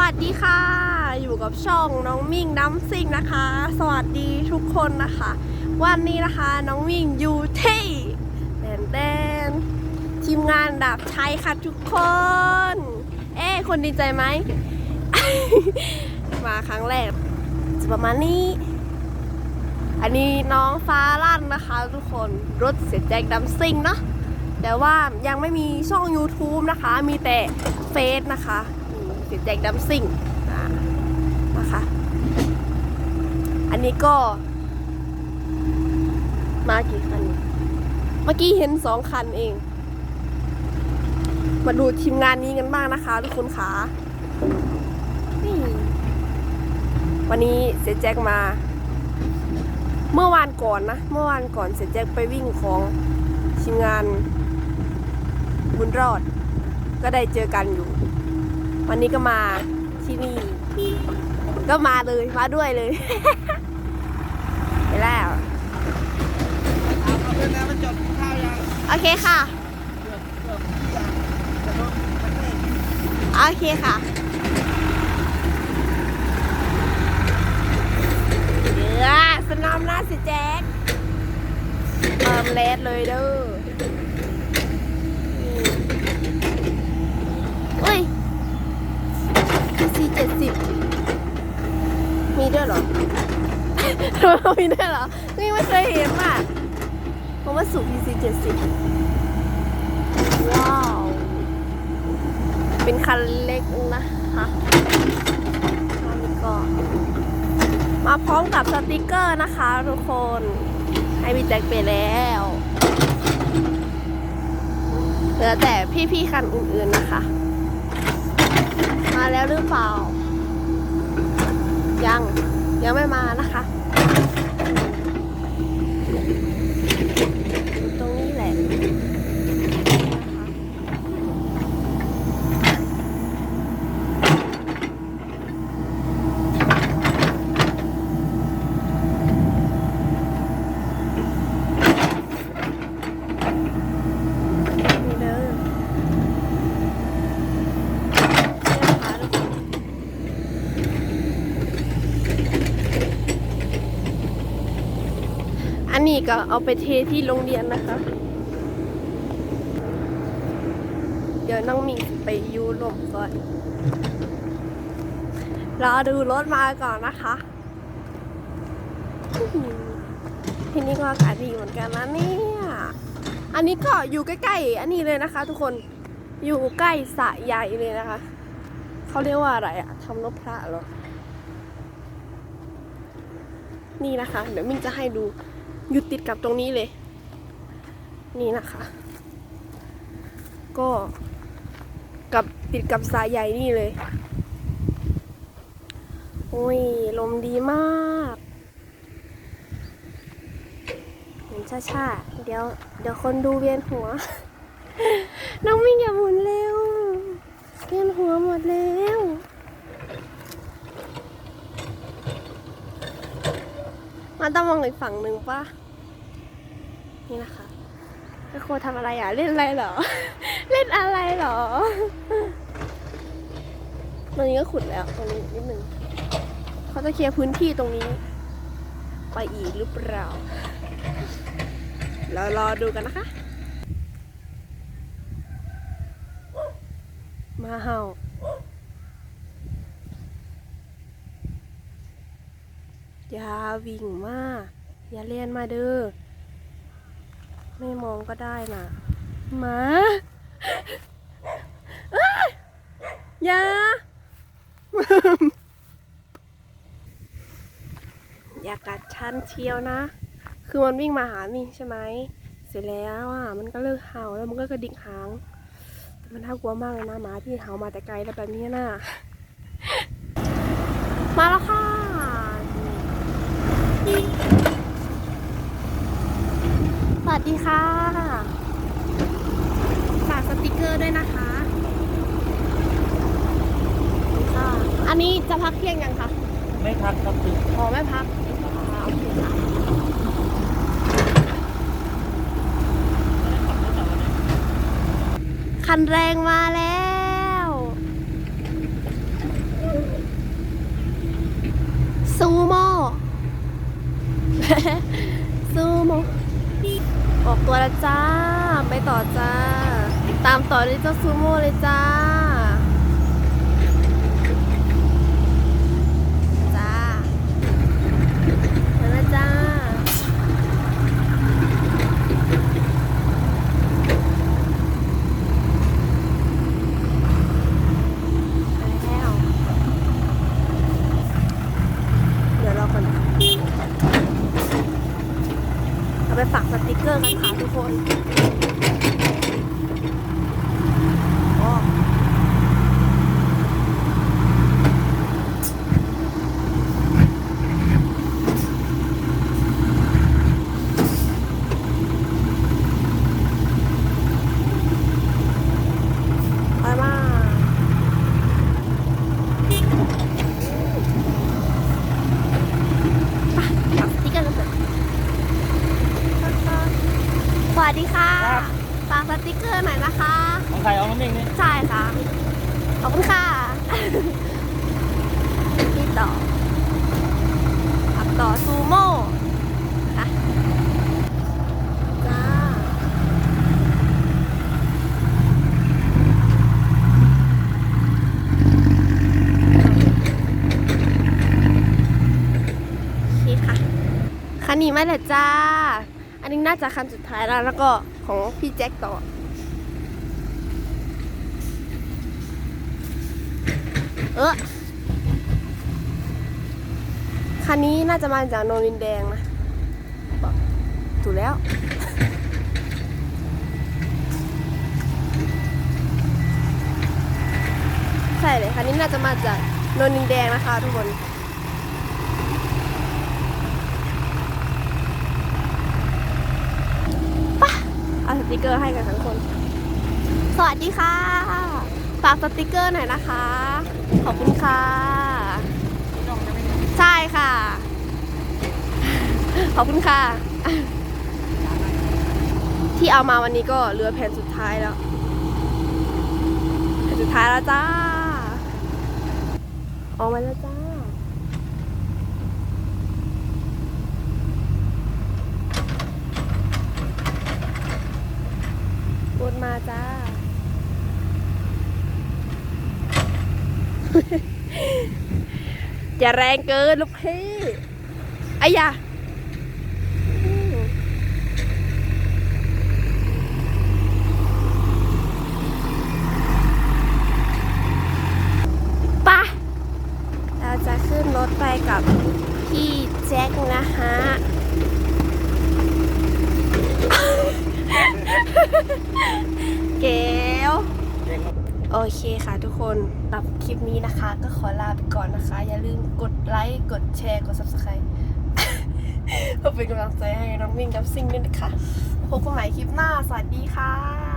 วัสดีค่ะ อยู่กับช่องน้องมิ่งน้ำซิ่งนะคะ สวัสดีทุกคนนะคะ วันนี้นะคะน้องมิ่งอยู่ที่แดนแดนทีมงานดาบชัยค่ะทุกคน เอ๊คนดีใจไหม มาครั้งแรกจะประมาณนี้ อันนี้น้องฟ้าลั่นนะคะ ทุกคนรถเสียแจ็คดัมซิ่งเนาะแต่ว่ายังไม่มีช่อง YouTube นะคะ มีแต่เฟซนะคะ สีแจ็คดัมซิ่งนะคะ อันนี้ก็ มากี่คัน เมื่อกี้เห็นสองคันเอง มาดูทีมงานนี้กันบ้างนะคะทุกคนขานี่วันนี้เสียแจ็คมา เมื่อวานก่อนนะ เมื่อวานก่อนเสร็จแจ็คไปวิ่งของทีมงานบุญรอด ก็ได้เจอกันอยู่ วันนี้ก็มาที่นี่ ก็มาเลยมาด้วยเลยไปแล้วเอเพื่อนนะโอเคค่ะเกือบเกือบยังจะโองโอเคค่ะเดือสนามหน้าสิแจ็คเติมเลสเลยเด้อเฮ้ยซี เจ็ดสิบมีด้วยเหรอ มีด้วยเหรอนี่ไม่เคยเห็นอะผมว่าสูบ PC เจ็ดสิบว้าว เป็นคันเล็กนะคะอันนี้ก็มาพร้อมกับสติกเกอร์นะคะทุกคน ให้พี่แจ็คไปแล้วเหลือแต่พี่ๆคันอื่นๆนะคะมา แล้วหรือเปล่า ยัง ยังไม่มานะคะอยู่ตรงนี้แหละนะคะ นี่เด้อเนี่ยนะคะทุกคนอันนี้ ก็เอาไปเทที่โรงเรียนนะคะ เดี๋ยวน้องหมีไปยูลมก่อน รอดูรถมาก่อนนะคะ ที่นี่ก็อากาศดีเหมือนกันนะเนี่ย อันนี้ก็อยู่ใกล้ๆ อันนี้เลยนะคะ ทุกคน อยู่ใกล้สะใหญ่เลยนะคะ เขาเรียกว่าอะไรอะทำนพพระเหรอนี่นะคะ เดี๋ยวมิ่งจะให้ดู อยู่ติดกับตรงนี้เลย นี่นะคะ ก็กับติดกับสระใหญ่นี่เลย โอ้ย ลมดีมากหมุนช้าๆ เดี๋ยว เดี๋ยวคนดูเวียนหัว น้องมิ่งอย่าหมุนเร็ว เวียนหัวหมดแล้วมันต้องมองอีกฝั่งหนึ่งปะ นี่นะคะแม่โคทำอะไรอะ เล่นอะไรเหรอ เล่นอะไรเหรอตรงนี้ก็ขุดแล้วตรงนี้นิดนึงเขาจะเคลียร์พื้นที่ตรงนี้ ไปอีกหรือเปล่าเรารอดูกันนะคะ มาเห่าอย่าวิ่งมา อย่าเลียนมาเด้อ ไม่มองก็ได้นะหมาเอ้ยอย่า อย่ากัดฉันเชียวนะ คือมันวิ่งมาหานี่ใช่ไหม เสร็จแล้วอะ มันก็เลิกเห่าแล้วมันก็กระดิกหางแต่มันน่ากลัวมากเลยนะหมาที่เห่ามาแต่ไกลแล้วแบบนี้น่ะ มาแล้วค่ะ สวัสดีค่ะ ฝากสติกเกอร์ด้วยนะคะค่ะอันนี้จะพักเที่ยงยังคะ ไม่พักครับคือ๋อไม่พักคันแรงมาแล้ว ซูโม่ ซูโม่ ออกตัวแล้วจ้า ไปต่อจ้า ตามต่อเลยเจ้าซูโม่เลยจ้า จ้ามาแล้วจ้า ไปแล้ว เดี๋ยวรอก่อนนะคะ เราไปฝากสติกเกอร์กันค่ะทุกคนอ๋อไปมาฝากสติกเกอร์กันเถอะ สวัสดีค่ะครับ ฝากสติกเกอร์หน่อยนะคะ ของใครเอาน้ำมิ่งนี่ใช่ค่ะ ขอบคุณค่ะ พี่ต่ออับต่อซูโม่ค่ะจ้าโอเคค่ะคันนี้ไม่แหละจ้า อันนี้น่าจะคันสุดท้ายแล้วแล้วก็ของพี่แจ็คต่อ เออคันนี้น่าจะมาจากโนรินแดงนะถูกแล้วใช่เลยคันนี้น่าจะมาจากโนนินแดงนะคะทุกคนปะเอาส ติกเกอร์ให้กันทั้งคน สวัสดีค่ะ ฝากสติกเกอร์หน่อยนะคะ ขอบคุณค่ะ ใช่ค่ะ ขอบคุณค่ะ ที่เอามาวันนี้ก็เหลือแผ่นสุดท้ายแล้วแผ่นสุดท้ายแล้วจ้า ออกมาแล้วจ้า วนมาจ้า อย่าแรงเกินลูกพี่ไอ้ยาอืมไปะเราจะขึ้นรถไปกับพี่แจ็คนะฮะ เกล เก่งครับ โอเคค่ะทุกคนตับคลิปนี้นะคะ ก็ขอลาไปก่อนนะคะ อย่าลืมกดไลค์ กดแชร์ กด subscribe เพื่อเป็นกำลังใจให้น้องวิ่งกับซิ่งด้วยนะคะพบกันใหม่คลิปหน้า สวัสดีค่ะ